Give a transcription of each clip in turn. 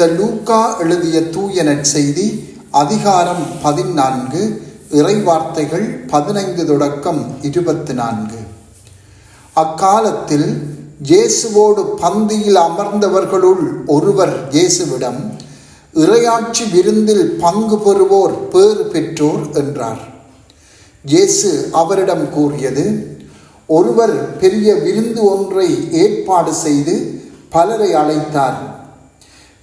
புனித லூக்கா எழுதிய தூய நற்செய்தி அதிகாரம் பதினான்கு இறைவார்த்தைகள் பதினைந்து தொடக்கம் இருபத்தி நான்கு அக்காலத்தில் இயேசுவோடு பந்தியில் அமர்ந்தவர்களுள் ஒருவர் இயேசுவிடம் இறையாட்சி விருந்தில் பங்கு பெறுவோர் பேறு பெற்றோர் என்றார். இயேசு அவரிடம் கூறியது ஒருவர் பெரிய விருந்து ஒன்றை ஏற்பாடு செய்து பலரை அழைத்தார்.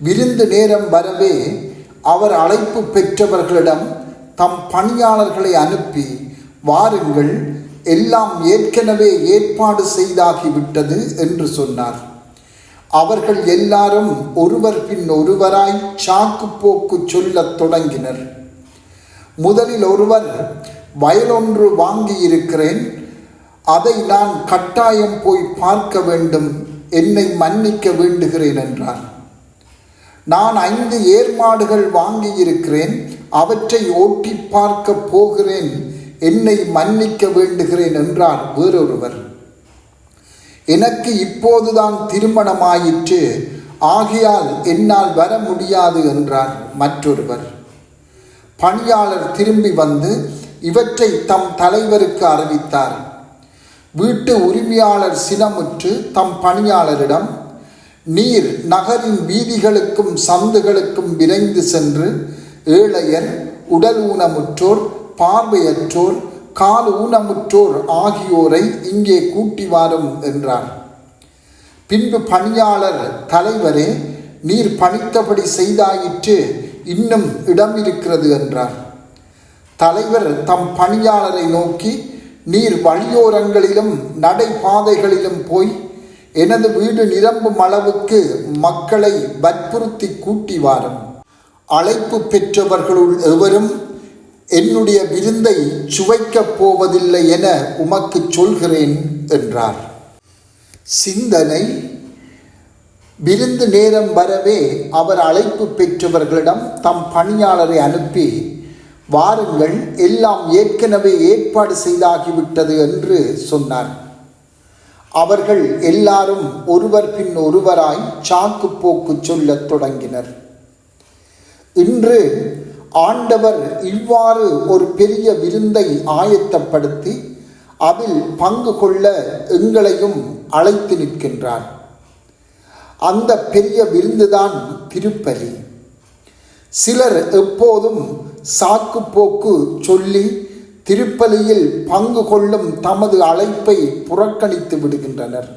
விருந்து நேரம் வரவே அவர் அழைப்பு பெற்றவர்களிடம் தம் பணியாளர்களை அனுப்பி வாருங்கள் எல்லாம் ஏற்கனவே ஏற்பாடு செய்தாகிவிட்டது என்று சொன்னார். அவர்கள் எல்லாரும் ஒருவர் பின் ஒருவராய் சாக்கு போக்கு சொல்லத் தொடங்கினர். முதலில் ஒருவர் வயலொன்று வாங்கியிருக்கிறேன் அதை நான் கட்டாயம் போய் பார்க்க வேண்டும் என்னை மன்னிக்க வேண்டுகிறேன் என்றார். நான் ஐந்து ஏர்மாடுகள் வாங்கியிருக்கிறேன் அவற்றை ஓட்டி பார்க்க போகிறேன் என்னை மன்னிக்க வேண்டுகிறேன் என்றார் வேறொருவர். எனக்கு இப்போதுதான் திருமணமாயிற்று ஆகையால் என்னால் வர முடியாது என்றார் மற்றொருவர். பணியாளர் திரும்பி வந்து இவற்றை தம் தலைவருக்கு அறிவித்தார். வீட்டு உரிமையாளர் சினமுற்று தம் பணியாளரிடம் நீர் நகரின் வீதிகளுக்கும் சந்துகளுக்கும் விரைந்து சென்று ஏழையர் உடல் ஊனமுற்றோர் பார்வையற்றோர் கால் ஊனமுற்றோர் ஆகியோரை இங்கே கூட்டி வாரும் என்றார். பின்பு பணியாளர் தலைவரே நீர் பணித்தபடி செய்தாயிற்று இன்னும் இடம் இருக்கிறது என்றார். தலைவர் தம் பணியாளரை நோக்கி நீர் வழியோரங்களிலும் நடைபாதைகளிலும் போய் எனது வீடு நிரம்பும் அளவுக்கு மக்களை வற்புறுத்தி கூட்டி வாரும். அழைப்பு பெற்றவர்களுள் எவரும் என்னுடைய விருந்தை சுவைக்கப் போவதில்லை என உமக்கு சொல்கிறேன் என்றார். சிந்தனை விருந்து நேரம் வரவே அவர் அழைப்பு பெற்றவர்களிடம் தம் பணியாளரை அனுப்பி வாருங்கள் எல்லாம் ஏற்கனவே ஏற்பாடு செய்தாகிவிட்டது என்று சொன்னார். அவர்கள் எல்லாரும் ஒருவர் பின் ஒருவராய் சாக்கு போக்கு சொல்லத் தொடங்கினர். இன்று ஆண்டவர் இவ்வாறு ஒரு பெரிய விருந்தை ஆயத்தப்படுத்தி அதில் பங்கு கொள்ள எங்களையும் அழைத்து நிற்கின்றார். அந்த பெரிய விருந்துதான் திருப்பலி. சிலர் எப்போதும் சாக்கு போக்கு சொல்லி திருப்பலியில் பங்கு கொள்ளும் தமது அழைப்பை புறக்கணித்து விடுகின்றனர்.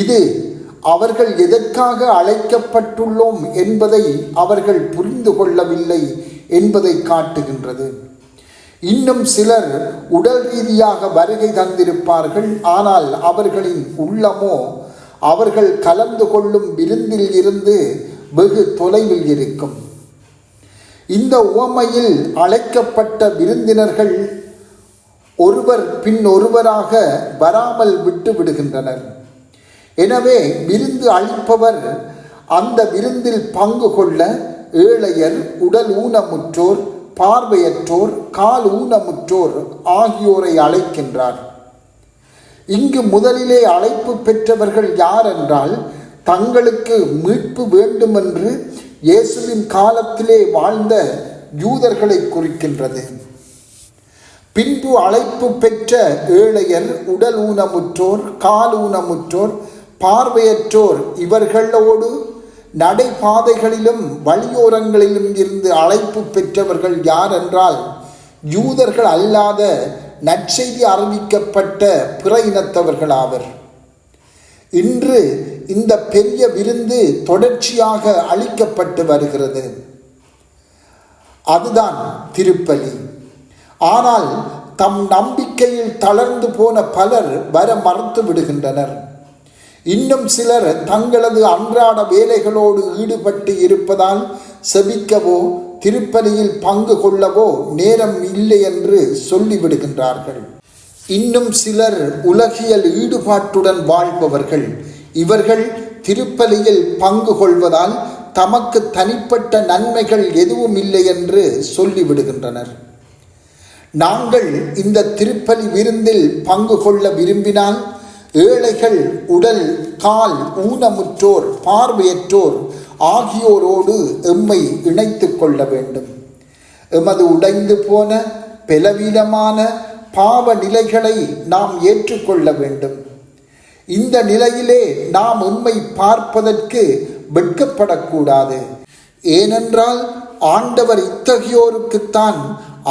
இது அவர்கள் எதற்காக அழைக்கப்பட்டுள்ளோம் என்பதை அவர்கள் புரிந்து கொள்ளவில்லை என்பதை காட்டுகின்றது. இன்னும் சிலர் உடல் ரீதியாக வருகை தந்திருப்பார்கள் ஆனால் அவர்களின் உள்ளமோ அவர்கள் கலந்து கொள்ளும் விருந்தில் இருந்து வெகு தொலைவில் இருக்கும். இந்த உவமையில் அழைக்கப்பட்ட விருந்தினர்கள் ஒருவர் பின் ஒருவராக வராமல் விட்டு விடுகின்றனர். எனவே விருந்து அளிப்பவர் அந்த விருந்தில் பங்கு கொள்ள ஏழையர் உடல் ஊனமுற்றோர் பார்வையற்றோர் கால் ஊனமுற்றோர் ஆகியோரை அழைக்கின்றார். இங்கு முதலிலே அழைப்பு பெற்றவர்கள் யார் என்றால் தங்களுக்கு மீட்பு வேண்டுமென்று இயேசுவின் காலத்திலே வாழ்ந்த யூதர்களை குறிக்கின்றது. பின்பு அழைப்பு பெற்ற ஏழையர் உடல் ஊனமுற்றோர் கால் ஊனமுற்றோர் பார்வையற்றோர் இவர்களோடு நடைபாதைகளிலும் வழியோரங்களிலும் இருந்து அழைப்பு பெற்றவர்கள் யார் என்றால் யூதர்கள் அல்லாத நற்செய்தி அறிவிக்கப்பட்ட பிற இனத்தவர்கள் ஆவர் இன்று இந்த பெரிய விருந்து தொடர்ச்சியாக அளிக்கப்பட்டு வருகிறது. அதுதான் திருப்பலி. ஆனால் தம் நம்பிக்கையில் தளர்ந்து போன பலர் வர மறுத்து விடுகின்றனர். இன்னும் சிலர் தங்களது அன்றாட வேலைகளோடு ஈடுபட்டு இருப்பதால் செபிக்கவோ திருப்பலியில் பங்கு கொள்ளவோ நேரம் இல்லை என்று சொல்லிவிடுகின்றார்கள். இன்னும் சிலர் உலகியல் ஈடுபாட்டுடன் வாழ்பவர்கள். இவர்கள் திருப்பலியில் பங்கு கொள்வதால் தமக்கு தனிப்பட்ட நன்மைகள் எதுவும் இல்லை என்று சொல்லிவிடுகின்றனர். நாங்கள் இந்த திருப்பலி விருந்தில் பங்கு கொள்ள விரும்பினால் ஏழைகள் உடல் கால் ஊனமுற்றோர் பார்வையற்றோர் ஆகியோரோடு எம்மை இணைத்து கொள்ள வேண்டும். எமது உடைந்து போன பலவீனமான பாவ நிலைகளை நாம் ஏற்றுக்கொள்ள வேண்டும். இந்த நிலையிலே நாம் உண்மை பார்ப்பதற்கு வெட்கப்படக்கூடாது. ஏனென்றால் ஆண்டவர் இத்தகையோருக்குத்தான்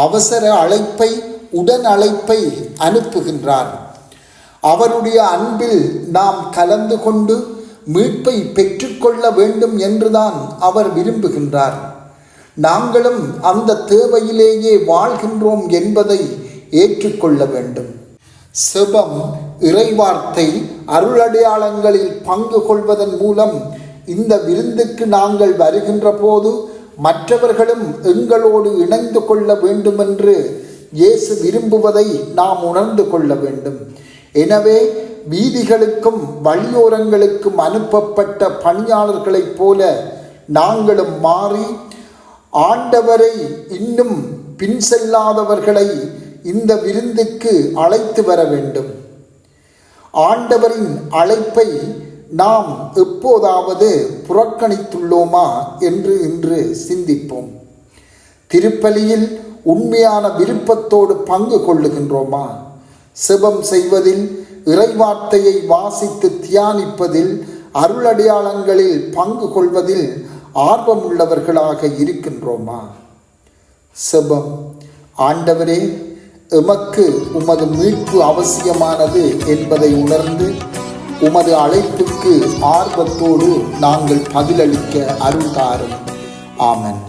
அவசர அழைப்பை உடன் அழைப்பை அனுப்புகின்றார். அவருடைய அன்பில் நாம் கலந்து கொண்டு மீட்பை பெற்றுக்கொள்ள வேண்டும் என்றுதான் அவர் விரும்புகின்றார். நாங்களும் அந்த தேவையிலேயே வாழ்கின்றோம் என்பதை ஏற்றுக்கொள்ள வேண்டும். செபம் இறைவார்த்தை அருளடையாளங்களில் பங்கு கொள்வதன் மூலம் இந்த விருந்துக்கு நாங்கள் வருகின்ற போது மற்றவர்களும் எங்களோடு இணைந்து கொள்ள வேண்டுமென்று இயேசு விரும்புவதை நாம் உணர்ந்து கொள்ள வேண்டும். எனவே வீதிகளுக்கும் வழியோரங்களுக்கும் அனுப்பப்பட்ட பணியாளர்களைப் போல நாங்களும் மாறி ஆண்டவரை இன்னும் பின் செல்லாதவர்களை இந்த விருந்துக்கு அழைத்து வர வேண்டும். ஆண்டவரின் அழைப்பை நாம் எப்போதாவது புறக்கணித்துள்ளோமா என்று இன்று சிந்திப்போம். திருப்பலியில் உண்மையான விருப்பத்தோடு பங்கு கொள்ளுகின்றோமா? செபம் செய்வதில் இறைவார்த்தையை வாசித்து தியானிப்பதில் அருளடையாளங்களில் பங்கு கொள்வதில் ஆர்வமுள்ளவர்களாக இருக்கின்றோமா? செபம். ஆண்டவரே எமக்கு உமது மீட்பு அவசியமானது என்பதை உணர்ந்து உமது அழைப்புக்கு ஆர்வத்தோடு நாங்கள் பதிலளிக்க அருள் தாரும் ஆமன்.